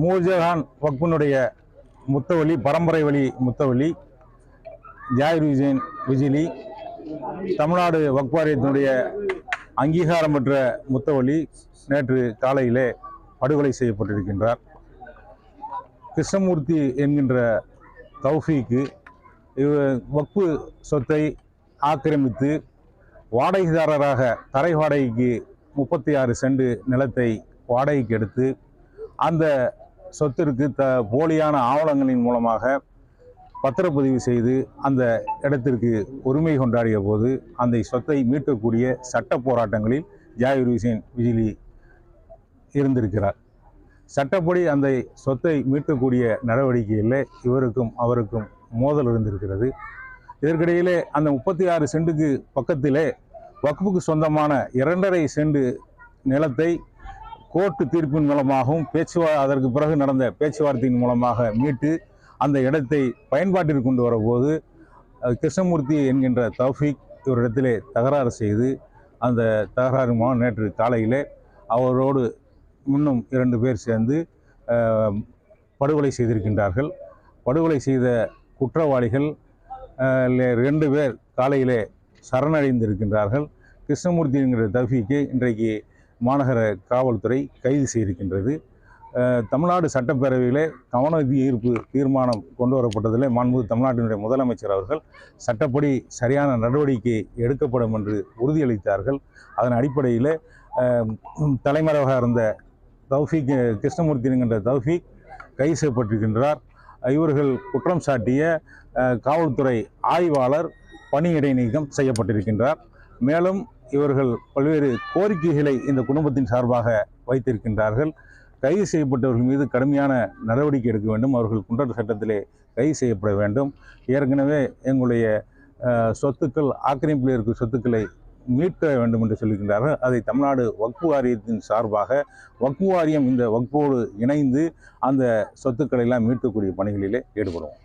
மூர்ஜஹான் வக்பனுடைய முத்தவழி பரம்பரை வழி முத்தவழி ஜாயிர் விஜயன் விஜிலி தமிழ்நாடு வக்வாரியத்தினுடைய அங்கீகாரம் பெற்ற முத்தவழி நேற்று காலையிலே படுகொலை செய்யப்பட்டிருக்கின்றார். கிருஷ்ணமூர்த்தி என்கின்ற தௌஃபீக்கு இவ வக்ஃபு சொத்தை ஆக்கிரமித்து வாடகைதாரராக தரை வாடகைக்கு முப்பத்தி ஆறு செண்டு நிலத்தை வாடகைக்கு எடுத்து அந்த சொத்திற்கு த போலியான ஆவணங்களின் மூலமாக பத்திரப்பதிவு செய்து அந்த இடத்திற்கு உரிமை கொண்டாடிய போது அந்த சொத்தை மீட்கக்கூடிய சட்ட போராட்டங்களில் ஜாகிர் ஹுசேன் விஜிலி இருந்திருக்கிறார். சட்டப்படி அந்த சொத்தை மீட்கக்கூடிய நடவடிக்கையில் இவருக்கும் அவருக்கும் மோதல் இருந்திருக்கிறது. இதற்கிடையிலே அந்த முப்பத்தி ஆறு சென்ட்டுக்கு பக்கத்திலே வக்ஃபுக்கு சொந்தமான இரண்டரை செண்டு நிலத்தை கோர்ட்டு தீர்ப்பின் மூலமாகவும் பேச்சுவா அதற்கு பிறகு நடந்த பேச்சுவார்த்தையின் மூலமாக மீட்டு அந்த இடத்தை பயன்பாட்டிற்கு கொண்டு வரபோது கிருஷ்ணமூர்த்தி என்கின்ற தௌஃபிக் இவரிடத்திலே தகராறு செய்து அந்த தகராறு மூலம் நேற்று காலையிலே அவரோடு இன்னும் இரண்டு பேர் சேர்ந்து படுகொலை செய்திருக்கின்றார்கள். படுகொலை செய்த குற்றவாளிகள் ரெண்டு பேர் காலையிலே சரணடைந்திருக்கின்றார்கள். கிருஷ்ணமூர்த்தி என்கிற தஃபிக்கு இன்றைக்கு மாநகர காவல்துறை கைது செய்திருக்கின்றது. தமிழ்நாடு சட்டப்பேரவையிலே கவன ஈர்ப்பு தீர்மானம் கொண்டு வரப்பட்டதிலே மாண்புமிகு தமிழ்நாட்டினுடைய முதலமைச்சர் அவர்கள் சட்டப்படி சரியான நடவடிக்கை எடுக்கப்படும் என்று உறுதியளித்தார்கள். அதன் அடிப்படையில் தலைமறைவாக இருந்த தௌஃபீக் கிருஷ்ணமூர்த்தி என்கின்ற தௌஃபீக் கைது செய்யப்பட்டிருக்கின்றார். இவர்கள் குற்றம் சாட்டிய காவல்துறை ஆய்வாளர் பணியிடை நீக்கம் செய்யப்பட்டிருக்கின்றார். மேலும் இவர்கள் பல்வேறு கோரிக்கைகளை இந்த குடும்பத்தின் சார்பாக வைத்திருக்கின்றார்கள். கைது செய்யப்பட்டவர்கள் மீது கடுமையான நடவடிக்கை எடுக்க வேண்டும். அவர்கள் குண்டர் சட்டத்திலே கைது செய்யப்பட வேண்டும். ஏற்கனவே எங்களுடைய சொத்துக்கள் ஆக்கிரமிப்பில் இருக்கும் சொத்துக்களை மீட்க வேண்டும் என்று சொல்லுகின்றார்கள் அதை தமிழ்நாடு வக்ஃபு வாரியத்தின் சார்பாக வக்ஃபு வாரியம் இந்த வக்ஃபோடு இணைந்து அந்த சொத்துக்களை எல்லாம் மீட்கக்கூடிய பணிகளிலே ஈடுபடுவோம்.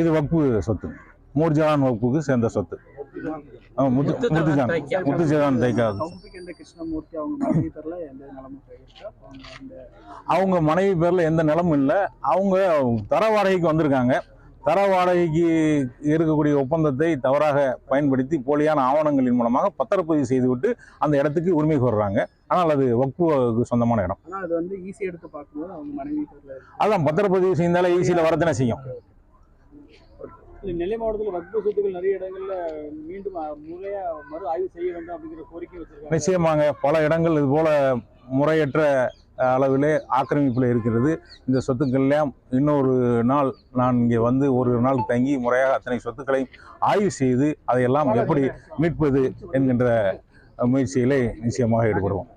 இது வக்ஃபு சொத்து. நூர்ஜஹான் வக்ஃபுக்கு சேர்ந்த சொத்து. முத்துஜான் முத்துஜஹான் தைக்கா கௌபிக் என்ற கிருஷ்ணமூர்த்தி அவங்க மனைவி பேர்ல எந்த நிலமும் இருக்கா அவங்க அந்த அவங்க மனைவி பேரில் எந்த நிலமும் இல்லை. அவங்க தர வாடகைக்கு வந்திருக்காங்க. தர வாடகைக்கு இருக்கக்கூடிய ஒப்பந்தத்தை தவறாக பயன்படுத்தி போலியான ஆவணங்களின் மூலமாக பத்திரப்பதிவு செய்துவிட்டு அந்த இடத்துக்கு உரிமை கோர்றாங்க. ஆனால் அது வக்ஃபுக்கு சொந்தமான இடம். ஆனா அது வந்து ஈஸி எடுத்து பார்க்கும்போது அவங்க மனைவி பேர்ல இருக்கு. அதான் பத்திரப்பதிவு செய்தாலே ஈஸியில் வரத்தானே செய்யும். நெல்லை மாவட்டத்தில் வக்பு சொத்துக்கள் நிறைய இடங்கள்ல மீண்டும் முறையா மறு ஆய்வு செய்ய வேண்டும் அப்படிங்கிற கோரிக்கை வச்சிருக்காங்க. நிச்சயமாங்க பல இடங்கள் இது போல முறையற்ற அளவிலே ஆக்கிரமிப்பில் இருக்கிறது. இந்த சொத்துக்கள் எல்லாம் இன்னொரு நாள் நான் இங்கே வந்து ஒரு நாள் தங்கி முறையாக அத்தனை சொத்துக்களையும் ஆய்வு செய்து அதையெல்லாம் எப்படி மீட்பது என்கின்ற முயற்சியிலே நிச்சயமாக ஈடுபடுவோம்.